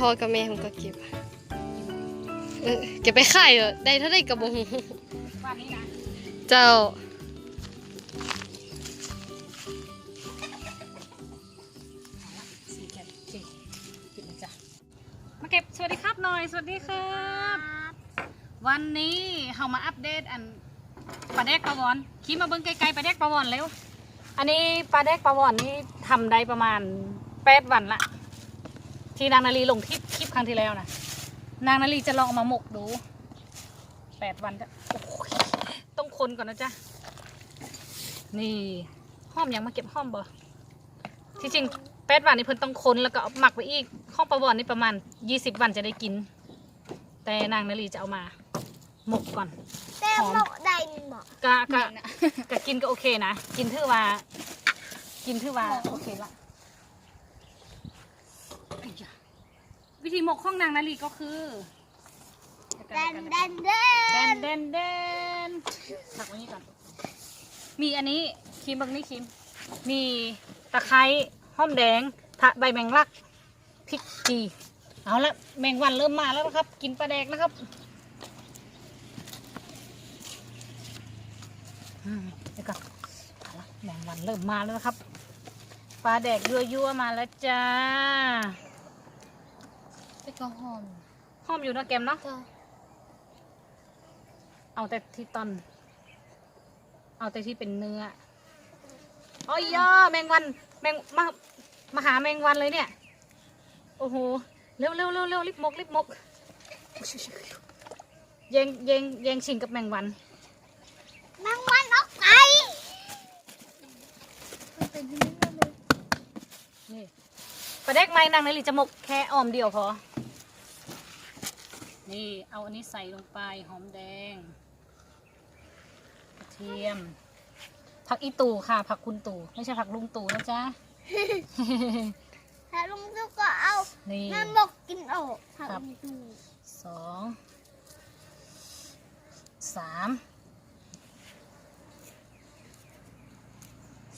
พ่อกับแม่ผมก็เก็บเออเก็บไปขายเหรอได้เท่าได้กระบงวันนี้นะเจ้าสี่แกะโอเคปิดเลยจ้ะมาเก็บสวัสดีครับหน่อย สวัสดีครับ วันนี้เรามาอัปเดตอันปลาแดกปลาวอนขี่มาเบิ้งไกลๆปลาแดกปลาวอนเร็ว อันนี้ปลาแดกปลาวอนนี่ทำได้ประมาณแปดวันละ ที่นางนาลีลงคลิปคลิปครั้งที่แล้วนะนางนาลีจะลองเอามาหมกดูแปดวันจะโอ้ยต้องคนก่อนนะจ๊ะนี่ห้อมยังมาเก็บห้อมบ่ที่จริงแปดวันนี่เพิ่นต้องคนแล้วก็เอาหมักไว้อีกห้องปลาวอนนี่ประมาณยี่สิบวันจะได้กิน แต่นางนาลีจะเอามาหมกก่อนแต่หอมหมกใดมันบอกกะกะกะกินก็โอเคนะกินถือว่า กินถือว่าโอเคละไอ้ยะ วิธีหมกของนางนาลีก็คือแดนแดนแดเดนนเดนเดนถักไว้นี่ก่อน มีอันนี้ครีมเบางนี่ครีม มีตะไคร้หอมแดงทะใบแมงลักพริกจีเอาละแมงวันเริ่มมาแล้วนะครับ กินปลาแดกนะครับอืมเดี๋ยวก่อนเอาละแมงวันเริ่มมาแล้วนะครับปลาแดกยั่วๆมาแล้วจ้า ไปก็หอมหอมอยู่เนอะแกมเนาะ จ้ะเอาแต่ที่ตอน เอาแต่ที่เป็นเนื้อโอ้ยย่อแมงวันแมงมามาหาแมงวันเลยเนี่ย โอ้โห เร็วเร็วเร็วเร็วรีบมกรีบมกแยงแยงแยงชิงกับแมงวัน แมงวันออกไปมันเป็นอยังไงเลยนี่ปลาเด็กไม้นางนาลีจะมกแค่ออมเดียวพอ นี่เอาอันนี้ใส่ลงไปหอมแดงกระเทียม ผักอีตู่ค่ะ ผักคุณตู่ไม่ใช่ผักลุงตู่นะจ๊ะ ถ้าลุงตุ๊กก็เอานี่แม่หมกกินออกทครับำดูสองสาม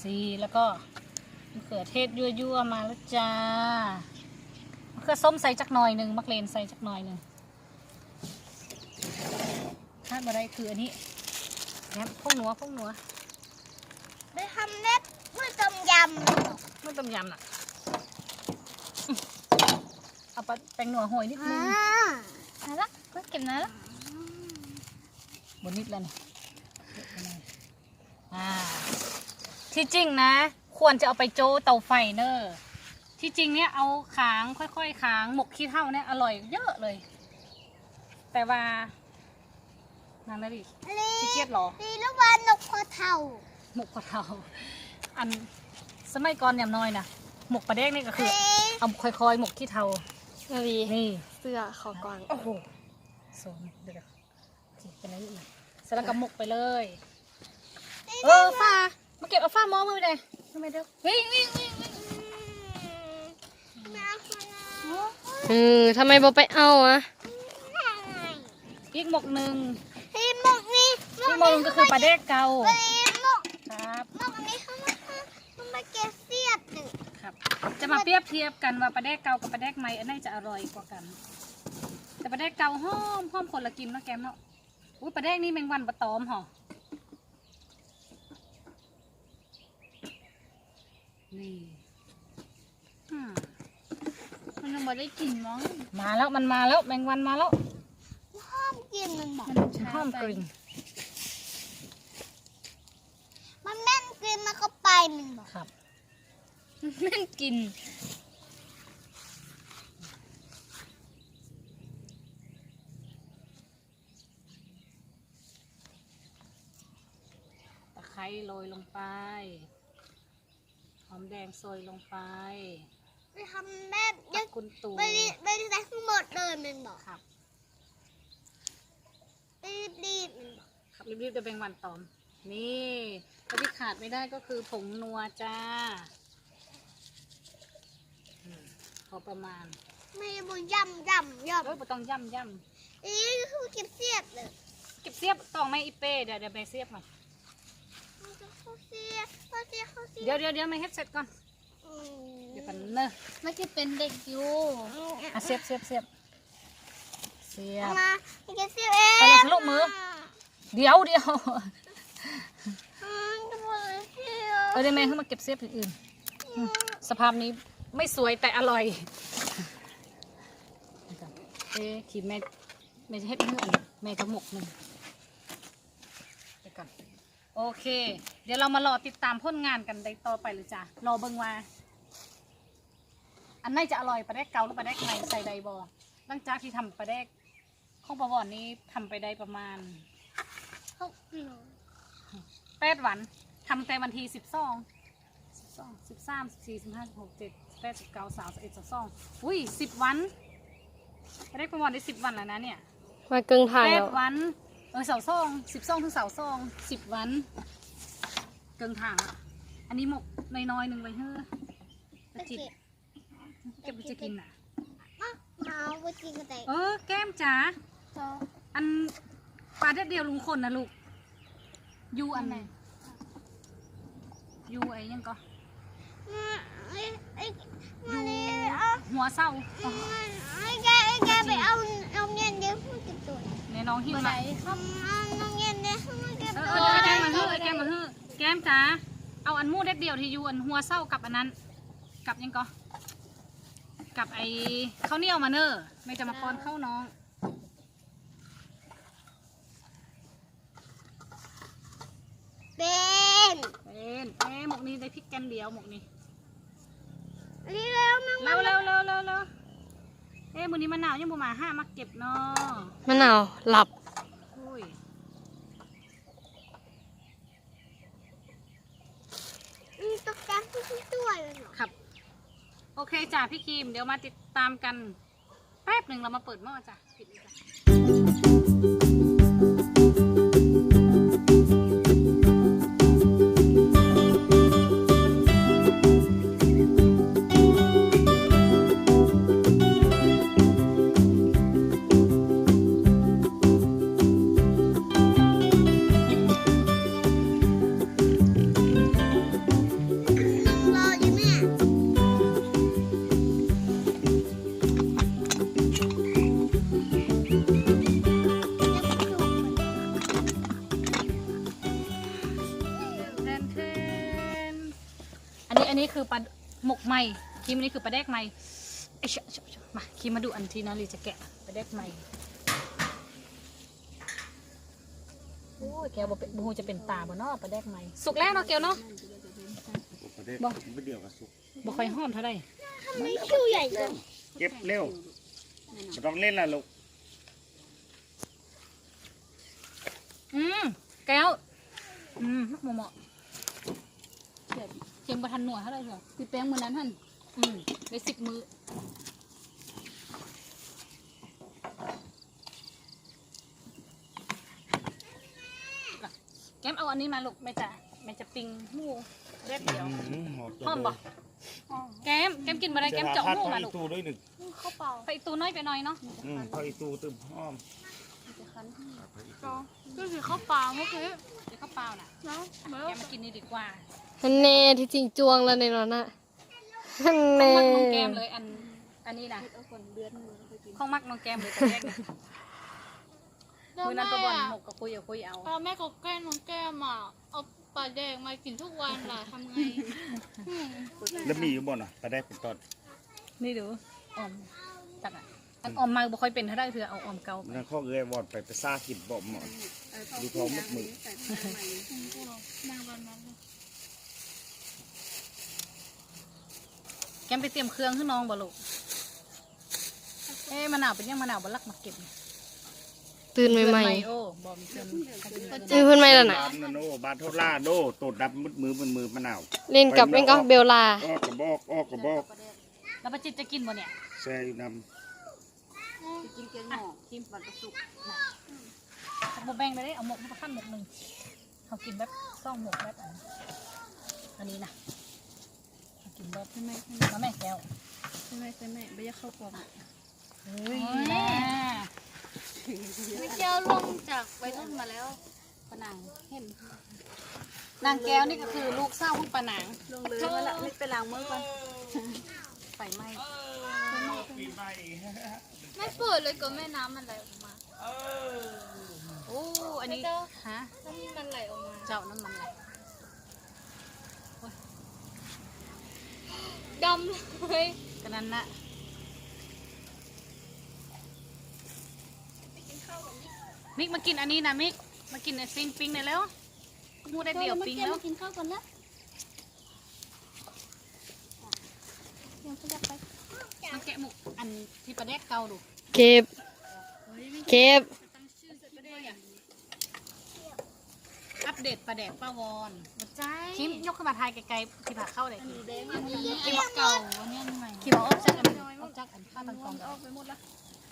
สี่แล้วก็มะเขือเทศยั่วๆมาแล้วจ้ามะเขือส้มใส่จักหน่อยหนึ่งมะเขือใส่จักหน่อยหนึ่ง คาดมาได้คืออันนี้แหนมพวกหนัวพวกหนัวไปทำเน็ตเมื่อต้มยำมันบอกไม่ต้มยำน่ะอืมเอาไปแป้งหนัวโหยนิดนึอ่างเอาละก็เก็บนะละบนนิดแล้วนี่เยอะไปหน่อยอ่าที่จริงนะ ควรจะเอาไปโจเตาไฟเนอะที่จริงเนี่ยเอาขางค่อยๆขางหมกขี้เท่าเนี่ยอร่อยเยอะเลย แต่ว่า นางนาดิลีขี้เกียจเหรอ ลีลูกวานนกพอเท่าหมกกระเทาอันสมัยก่อนอย่างน้อยนะหมกปลาแดกนี่ก็คือ ลีเอาค่อยๆ หมกขี้เทา นาลีนี่ เสื้อขอกวางโอ้โหสมเดี๋ยวๆโอเคเป็นอะไรอีกเสร็จแล้วก็หมกไปเลย เออฟ้ามาเก็บเอาฟ้าหมอมือเลยทำไมเด้อวิ่งวิ่งวิ่งวิ่งแม่คนนะเออทำไมบอไปเอาอะอีกหมกหนึ่งลีหมก นี่อีกหมกหนึ่งก็คือปลาเด็กเก่าลีหมกครับหมกนี้เขามาเขามาเก็บเสียดหนึ่งครับ จะมาเปรียบเทียบกันว่าปลาเด็กเก่ากับปลาเด็กใหม่อันไหนจะอร่อยกว่ากัน แต่ปลาเด็กเก่าหอมหอมคนละกินเนาะแกมเนาะอุ้ยปลาเด็กนี่แมงวันปลาตอมหอนี่อืมมันยังไม่ได้กินมั้งมาแล้วมันมาแล้วแมงวันมาแล้ว ห้ามกินมันบอกหอมกลิ่น มันแม่นกินมันก็ไปมันบอกครับ แม่นกิน ตะไคร้โรยลงไป หอมแดงโซยลงไปไปทำแบบเยผัอะกกุนตูไปรีไปรีได้ทั้งหมดเลยมันบอกครับไปรีบมันบอกครับรีบๆจะเป็นวันตอม นี่ แล้วที่ขาดไม่ได้ก็คือผงนัวจ้าอืมพอประมาณไม่บุญยำยำยเอ้ยบ่ต้องย่ำย่ำนี่คือเก็บเสียบเลยำเก็บเสียบต้องไม่อีเป้เดี๋ยวเดี๋ยวไปเสียบก่อนเขาเสียเขาเสียเขาเสียเดี๋ยวเดี๋ยวเดี๋ยวไม่เฮ็ดเสร็จก่อนเดี๋ยวกันเนอะมันจะเป็นเด็กอยู่อะเสียบเสียบเสียบเสียบมาเก็บเสียบเองไปเลยทะลุมือ เดี๋ยวเดี๋ยว อืมจะบอกเลยเสีย เออได้ไหมให้มาเก็บเสียบอื่นๆอืมสภาพนี้ไม่สวยแต่อร่อยเอ๊ะขีดแม่แม่จะเฮ็ดเมื่อนแม่กระหมกหนึ่งไปก่อนโอเค เดี๋ยวเรามารอติดตามผลงานกันได้ต่อไปเลยจ้ะรอเบิ่งว่าอันไหนจะอร่อยปลาแดกเกาหรือปลาแดกในใส่ใดบอหลังจากที่ทำปลาแดกของประวอนนี้ทำไปได้ประมาณเขาอืมแปดวัน ทำแต่วันที่สิบสองสิบสองสิบสามสิบสี่สิบห้าสิบหกเจ็ดแปดสิบเก้าสามสิบเอ็ดสิบสองอุ้ยสิบวันปลาแดกประวอนได้สิบวันแล้วนะเนี่ยมาเกิงทางแปแล้ดววัน เออเสาซองสิบสองถึงเสาซองสิบวัน เกินทางอะอันนี้หมกน้อยๆหนึ่งไว้เฮ้อปลาจิตเก็บไปจะกินอะอะมาเอาไปกินกันแต่เออแก้มจ๋าต่ออันปลาเด็ดเดียวลุงคนนะลูกยูอันไหน ยูไอ้ยังก็อืมไอ้ไอ้มานี่เอาหัวเศร้าอืมไอ้แกไอ้แกไปเอาเอาเงินเดี๋ยวพูดกันตัวในน้องหิวมาคำเอาเอาเงินเดี๋ยวพูดกันเอตัอวเออแก้มมาฮื้อแก้มมาฮื้อแก้มจ๋าเอาอันมูเด็ดเดียวที่ยูอันหัวเศร้ากับอันนั้น กับยังก็กับไอ้ข้าวเหนียวมาเนอร์ไม่จะมาป้อนข้าวน้องเป็นเป็ นเอ้หมกนี้ได้พริกแกนเดียวหมกนี้นี่แล้วมึงเร็วเร็วเร็วเร็วเร็วเอ้มื้อนี้มะนาวยังบ่มาห้ามาเก็บเนาะมะนาวหลับอุ้ยอืมตกใจพูดตัวเลยเหรอครับ โอเคจ้ะพี่ครีมเดี๋ยวมาติดตามกัน แป๊บหนึ่งเรามาเปิดหม้อจ้ะปิดเลยจ้ะ มกใหม่ครีมอันนี้คือปลาแดกใหม่เอ้ยเชอะเชอะเชอะมาครีมมาดูอันที่นาลีจะแกะปลาแดกใหม่โอ้ยแกวบ่เป็นบูจะเป็นตาบ่เนาะปลาแดกใหม่สุกแล้วเนาะแกวเนาะ ประเทศบ่ไม่เดียวกับสุกบ่ค่อยหอมเท่าไหร่ทำไมคิวใหญ่จังเก็บเร็วไม่ต้องเล่นละลูกอืมแก้ว อืมมักหมูเหมาะ เดี๋ยวเค็มประทันหน่วยเท่าไหร่เหรอพี่แป้งมือนั้นท่านอืมได้สิบมือแก้มเอาอันนี้มาลูกแม่จะแม่จะปิ้งหมูเด็ดเดียวหอมบ่แก้มแก้มกินมาได้แก้มเจาะหมูมาลูกตู้ด้วยหนึ่งเข้าเปล่าไปอีกตัวน้อยไปหน่อยเนาะอืมพออีตู้ตึมหอมก็คือเข้าเปล่าเมื่อกี้เดี๋ยวข้าวเปล่าน่ะเนาะแกมากินนี่ดีกว่า ฮันเน่ที่จริงจวงแล้วในนั้นน่ะฮันของเน่มักน้องแก้มเลยอัน อันนี้นะของมักน้องแก้มเลยตัวแรกนะมือนั้นตัวบอลหมกกับคุยเอาคุยเอาตอนแม่เขาแกล้งน้องแก้มอะเอาปลาแดงมากินทุกวันล่ะทำไงแล้วมีอยู่บ่น่ะประเทศเป็นต้นนี่ดูออมตักอะอันออมมาบ่ค่อยเป็นเท่าได้เถื่อเอาออมเก่าไปนั่นข้อเอ้ยวอดไปไปซ่ากินบ่หมดดูท้องมุดมือ แมงวันนั้นเลยแกมไปเตรียมเครื่องให้น้องบ่ลูกเอ๊ะมะนาวเป็นยังมะนาวบ่ลักมาเก็บตื่นใหม่โอ้บ่มีเพื่อนๆมีเพื่อนใหม่แล้วน่ะบานโนบานโทล่าโดตดดับมุดมือมันมือมะนาวเล่นกับเล่นกับเบลลา ออกกระบอกออกกระบอกแล้วป้าจิตจะกินบ่เนี่ยแซ่อยู่นกินเกี๊ยวหม้อกินปลากระสุกน่ะบ่แบ่งไปเลยเอาหมกมาขั้นหมกหนึ่งเขากินแบบซ่องหมกแบบอันอันนี้นะเขา กินแบบที่ไม่มาแม่แก้วใช่ไหมใช่ไหมไม่อยากเข้ากล่องเฮ้ยไม่เจ้าลงจากไปรุ่นมาแล้วปะนางเห็น นางแก้วนี่ก็คือลูกเศร้าของปะนางลงเลยมาละไม่ไปล้างมือก่อนไฟไหม้ไม่เปิดเลยก็แม่น้ำมันไหลออกมาโอ้อันนี้ฮะน้ำมันไหลออกมา เจ้าน้ำมันไหล ดำเลยก็นั้นนะมิกมากินอันนี้นะมิกมากินไอ้ปิ้งปิ้งเนี่ยแล้วมูได้เดี่ยวปิ้งแล้วกินข้าวก่อนละยังขยับไปมาแกะหมุกอันที่ประเด็กเก่าดูเก็บเก็บ ปเดตประเด็กป้าวอนใจคิมยกขึ้นมาทายไกลๆที่ผักเข้าเลยแดงอันนี้คิมเก่าอันนี้อันใหม่คิมเอาออกจากอันออกจากอันข้าวตังกองออกไปหมดละ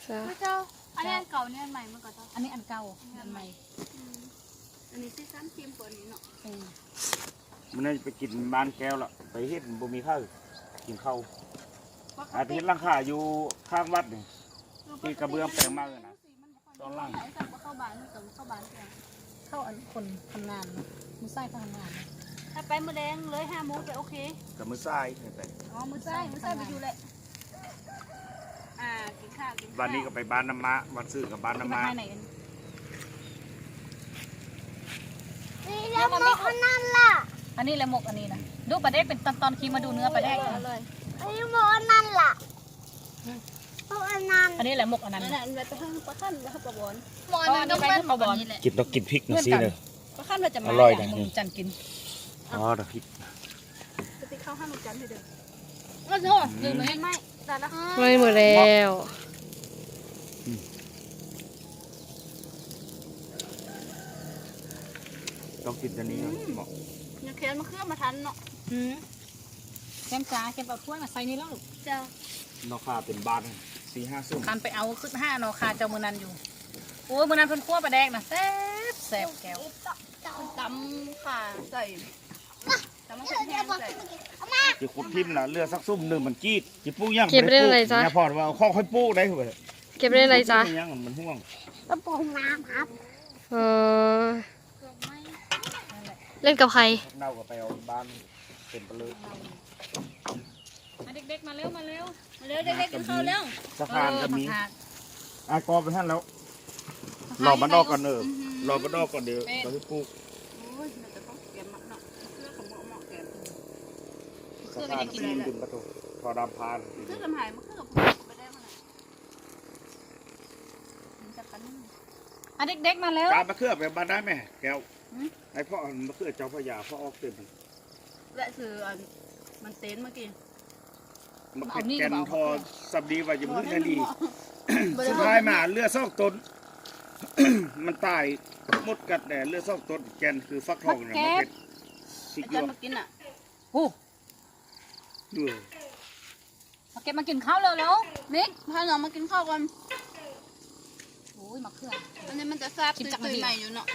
จ้ะเจ้าอันนี้อันเก่าเนี่ยอันใหม่เมื่อก่อนเจ้าอันนี้อันเก่าอันใหม่อันนี้ซีซั่นคิมกว่านี้เนาะเออมันน่าจะไปกินบ้านแก้วละไปเฮ็ดบ่มีข้าวกินข้าวอาจจะเฮ็ดหลังคาอยู่ข้างวัดนี่ที่กระเบื้องแปลงมากเลยนะตอนล่างไอ้สับเข้าบ้านกับเข้าบ้าน เสียงเข้าอันคนทำงานนะมือไส้เขาทำงานนะถ้าไปมือแดงเลยห้าโมงไปโอเคกับมือซ้ายไปอ๋อมือซ้ายมือซ้ายไปอยู่แหละอ่ากินข้าวกินข้าววันนี้ก็ไปบ้านน้ำมะวันซื้อกับบ้านที่น้ำมามาทายไหนกันนี่แล้วหมกอันนั่นล่ะอันนี้แหละหมกอันนี้นะดูปลาเด็กเป็นตอนตอนๆคีมาดูเนื้อปลาเด็กอร่อยอันนี้หมกอันนั่นล่ะ หมกอันนั่นอันนี้แหละหมกอันนั้นนั่นแหละอันนั้นไปข้างปลาขั้นแล้วปลาบอลหมอนนั้นก็ไม่ปลาบอลกินต้องกินพริกนะสิเนอะปลาขั้นเราจะมาอร่อยนะมึงจันกินอ๋อแต่พริกจะไปเข้าห้างลูจันให้เด้อก็โทษลืมเลยไม่แต่ละไม่หมดแล้วต้องกินตัวนี้นะเหมาะยังเคียนมาเครื่องมาทันเนาะแก้มจ้าแก้มเอาถ้วยมาใส่นี่แล้วลูกเจ้า นอกคาเป็นบ้าน สี่ห้าซุ่มคันไปเอาขึ้นห้านอคาเจ้ามือนันอยู่ โอ้ยมือนันเพิ่นคั่วปลาแดกนะแซ่บแซ่บแก้วตำข่าใส่ตำมะเขือเทศใส่จะขุดทิมนะเลือดสักซุ่มหนึ่งมันกีดจะปลูกยังเก็บได้อะไรจ๊ะเนี่ยพอว่าเอาข้อค่อยปลูกได้เหรอเก็บได้อะไรจ๊ะปลูกยังมันห่วงกระป๋องน้ำครับเออเล่นกับใครเน่าก็ไปเอาบ้านเป็นไปเลยมาเด็กๆมาเร็วมาเร็วมาเร็วเด็กๆกินข้าวแล้วสะพานก็มีเออผักอากอไปท่านแล้วรอมันออกก่อนเออรอมันออกก่อนเดี๋ยวเราจะปลูกโอ้ยเราจะต้องเก็บมันเนาะเครื่องของหม้อๆแกมสะพานซีนดึงประตูทอดำพานเครื่องลำหายมันเครื่องกับไปได้มาไหนมันจะกันอะเด็กๆมาเร็วการมะเขือไปบ้านได้ไหมแก้วไอพ่อมะเขือเจ้าพระยาพ่อออกเต็มและคืออันมันเต้นเมื่อกี้ มะเขือแกนทอสับดีว่าจะพึ่งได้ดีสุดท้ายมาเลือดซอกตนมันตายมดกัดแต่เลือดซอกตนแกนคือฟักทองเนี่ยมันเป็นสิอาเกีจารยวย์มากินอะโอ้ด้วยมาเก็บมากินข้าวเร็วเร็วมิกพาน้องมากินข้าวกันโอ้ยมะเขืออันนี้มันจะแซ่บตื่นใหม่อยู่เนาะ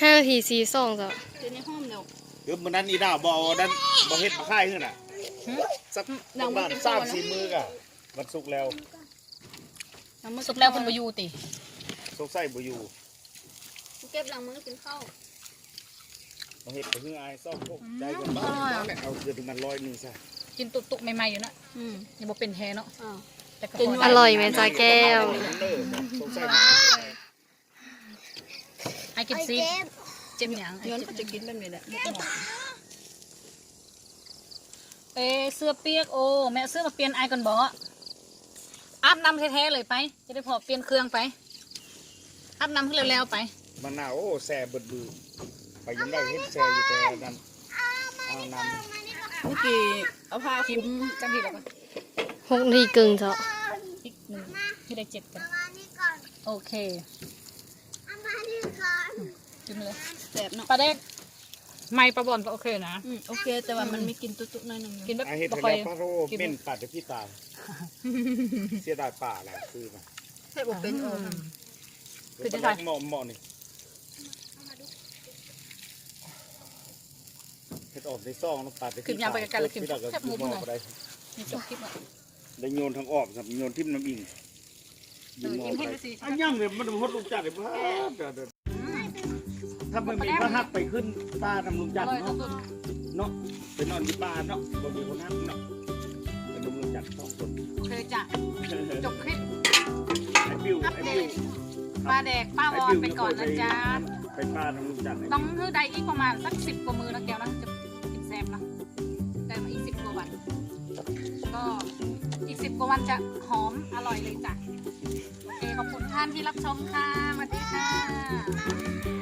ห้านาทีสี่สองจ้ะเดี๋ยวนี้ห้อมเร็วเดี๋ยวมันนั้นอีดาวบอกนั้นบอเฮ็ดมาค่ายขึ้นอะ สักประมาณสามสี่มือกะมันสุกแล้วสุกแล้วเพิ่นบ่อยู่ติสุกใส่บอยู่เก็บหลังมือกินข้าวมาเฮ็ดไปเพื่อไอ้ซ่อมพวกใจกันบ้างเอาเกือบมันร้อยหนึ่งซะกินตุกๆใหม่ๆอยู่นะอืมยังบ่เป็นแฮเนาะอ่าแต่ก็กินพไว้อร่อยไหมจ๊ะแก้ว เออสุกใส่ไอ้กินไอซีเจมเจ็บหยังย้อนก็จะกินแบบนี้แหละ เอ้เสื้อเปียกโอ้แม่เอาเสื้อมาเปลี่ยนไอ้ก่อนบ่อาบน้ำแท้ๆเลยไป จะได้พอเปลี่ยนเครื่องไปอาบน้ำให้เร็วๆไปมันน่าโอ้แซ่เบิดบือไปยังได้เฮ็ดแซ่อยู่แต่นั้นเอาน้ำเมื่อกี้เอาผ้าคลุมจังทีแล้วก็หกนาทีกึ่งจ้ะอีกหนึ่งที่ได้เจ็ดกันเอามานี่ก่อนโอเคเอามานี่ก่อนกินเลยแสบเนาะปลาเด็ก ไม่ปลาบอลก็โอเคนะ อืมโอเค แต่ว่ามันมีกลินตุ๊ดๆหน่อยหนึงอยู่กินแบบไอเฮ็ดบ่ให้ค่อยแล้วพระโรเม่นปัดแต่พี่ตายเสียดายป่าแหละคือมันเฮ็ดบ่เป็นเออคือจะจะใส่เหมาะเหมาะนี่เฮ็ดออกในซองน้ำปลาแต่ขึ้นยางไปไกลๆแล้วกินพี่ตายก็แคบหมูดูหหน่อยม้อก็ได้นี่จบคลิปแล้วได้โยนทางออกครับโยนทิ่มน้ำอิงเออยิ้มให้ดูสิอันยังเลยมันพดลูกจัดเลยพ่อ ถ้ามันมีพระหักไปขึ้นป้าทำลุงอจัดร่อยเนาะสุดเนาะไปนอนที่บ้านเนาะบนมีคนนั้นเนาะเป็นลุงจัดสองคนๆโอเคจ้ะจบคลิปไอ้บิวอัปไอ้เดบิวตปลาแดกป้าวอนไปก่อนนะจ๊ะไปป้าทำลุงจัดต้องคือได้อีกประมาณสักสิบกว่ามือนะแก้วนะจะกินแซมนะได้มาอีกสิบกว่าวันก็อีกสิบกว่าวันจะหอมอร่อยเลยจ้ะโอเคขอบคุณท่านที่รับชมค่ะสวัสดีค่ะบ๊ายบาย